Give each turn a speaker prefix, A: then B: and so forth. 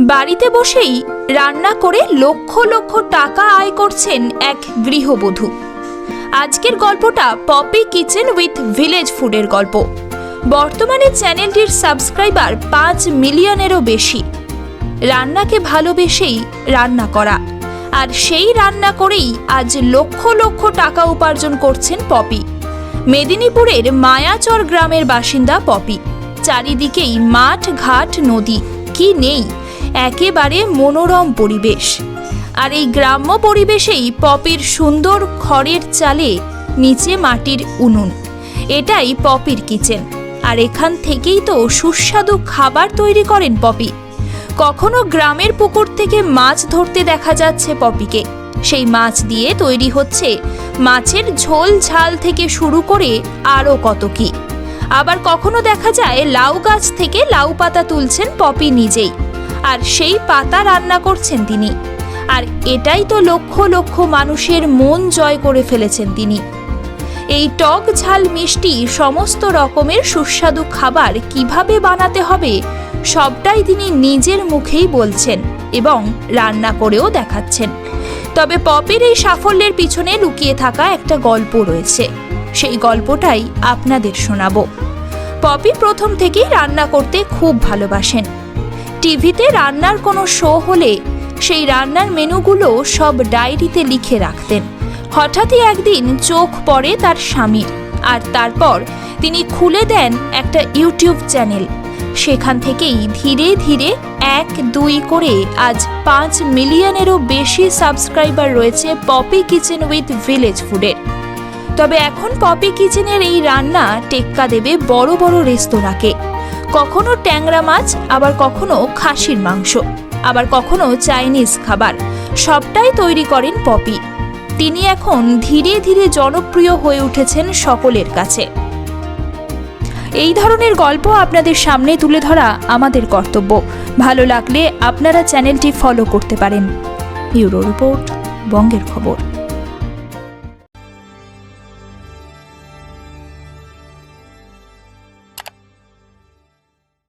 A: বাড়িতে বসেই রান্না করে লক্ষ লক্ষ টাকা আয় করছেন এক গৃহবধূ। আজকের গল্পটা পপি কিচেন উইথ ভিলেজ ফুডের গল্প। বর্তমানে চ্যানেলটির সাবস্ক্রাইবার পাঁচ মিলিয়নেরও বেশি। রান্নাকে ভালোবেসেই রান্না করা। আর সেই রান্না করেই আজ লক্ষ লক্ষ টাকা উপার্জন করছেন পপি। মেদিনীপুরের মায়াচর গ্রামের বাসিন্দা পপি। চারিদিকেই মাঠ, ঘাট, নদী। কি নেই? একেবারে মনোরম পরিবেশ। আর এই গ্রাম্য পরিবেশেই পপির সুন্দর খড়ের চালে নিচে মাটির উনুন। এটাই পপির কিচেন। আর এখান থেকেই তো সুস্বাদু খাবার তৈরি করেন পপি। কখনো গ্রামের পুকুর থেকে মাছ ধরতে দেখা যাচ্ছে পপিকে। সেই মাছ দিয়ে তৈরি হচ্ছে মাছের ঝোল ঝাল থেকে শুরু করে আরও কত কি। আবার কখনো দেখা যায় লাউ গাছ থেকে লাউ পাতা তুলছেন পপি নিজেই। আর সেই পাতা রান্না করছেন তিনি। আর এটাই তো লক্ষ লক্ষ মানুষের মন জয় করে ফেলেছেন তিনি। এই টক ঝাল মিষ্টি সমস্ত রকমের সুস্বাদু খাবার কীভাবে বানাতে হবে, সবটাই তিনি নিজের মুখেই বলছেন এবং রান্না করেও দেখাচ্ছেন। তবে পপের এই সাফল্যের পিছনে লুকিয়ে থাকা একটা গল্প রয়েছে। সেই গল্পটাই আপনাদের শোনাবো। পপি প্রথম থেকেই রান্না করতে খুব ভালোবাসেন। টিভিতে রান্নার কোনো শো হলে সেই রান্নার মেনুগুলো সব ডায়েরিতে লিখে রাখতেন। হঠাৎই একদিন চোখ পড়ে তার স্বামীর আর তারপর তিনি খুলে দেন একটা ইউটিউব চ্যানেল। সেখান থেকেই ধীরে ধীরে এক, দুই করে আজ পাঁচ মিলিয়নেরও বেশি সাবস্ক্রাইবার রয়েছে পপি কিচেন উইথ ভিলেজ ফুডের তবে এখন পপি কিচেনের এই রান্না টেক্কা দেবে বড় বড় রেস্তোরাঁকে। কখনো ট্যাংরা মাছ, আবার কখনো খাসির মাংস, আবার কখনো চাইনিজ খাবার, সবটাই তৈরি করেন পপি। তিনি এখন ধীরে ধীরে জনপ্রিয় হয়ে উঠেছেন সকলের কাছে। এই ধরনের গল্প আপনাদের সামনে তুলে ধরা আমাদের কর্তব্য। ভালো লাগলে আপনারা চ্যানেলটি ফলো করতে পারেন। ইউরো রিপোর্ট, বঙ্গের খবর।